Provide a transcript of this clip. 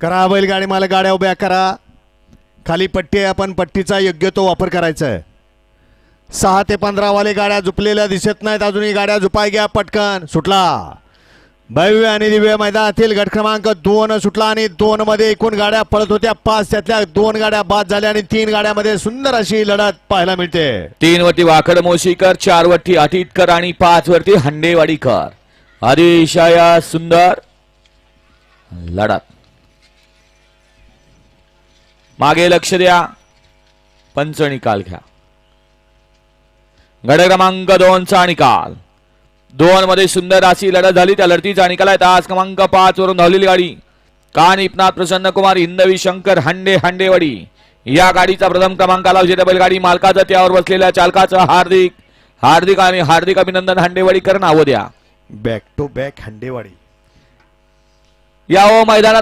करा बैलगाडी मला गाड्या उभ्या करा. खाली पट्टी आहे आपण पट्टीचा योग्य तो वापर करायचा आहे. सहा ते पंधरावाले गाड्या झुपलेल्या दिसत नाहीत अजूनही गाड्या झुपाय घ्या पटकन. सुटला. भव्य आणि दिव्य मैदानातील गट क्रमांक दोन सुटला आणि दोन मध्ये एकूण गाड्या पळत होत्या. पाच त्यातल्या दोन गाड्या बाद झाल्या आणि तीन गाड्यामध्ये सुंदर अशी लढत पाहायला मिळते. तीन वरती वाकड मोशीकर चार वरती अटीतकर आणि पाच वरती हंडेवाडीकर. अतिशय सुंदर लढत. मागे लक्ष द्या. पंच निकाल घ्या. गड क्रमांक दोनचा निकाल. दोन मध्ये सुंदर अशी लढत झाली. त्या लढतीचा निकाल आहे. तास क्रमांक पाच वरून धावलेली गाडी. कानिपनाथ प्रसन्न कुमार हिंदवी शंकर हंडे हंडेवाडी. या गाडीचा प्रथम क्रमांकाला विजेता बैलगाडी मालकाचं त्यावर बसलेल्या चालकाचं हार्दिक हार्दिक आणि हार्दिक अभिनंदन हंडेवाडीकर नावं द्या. Back to back Handewadi. या हो मैदानात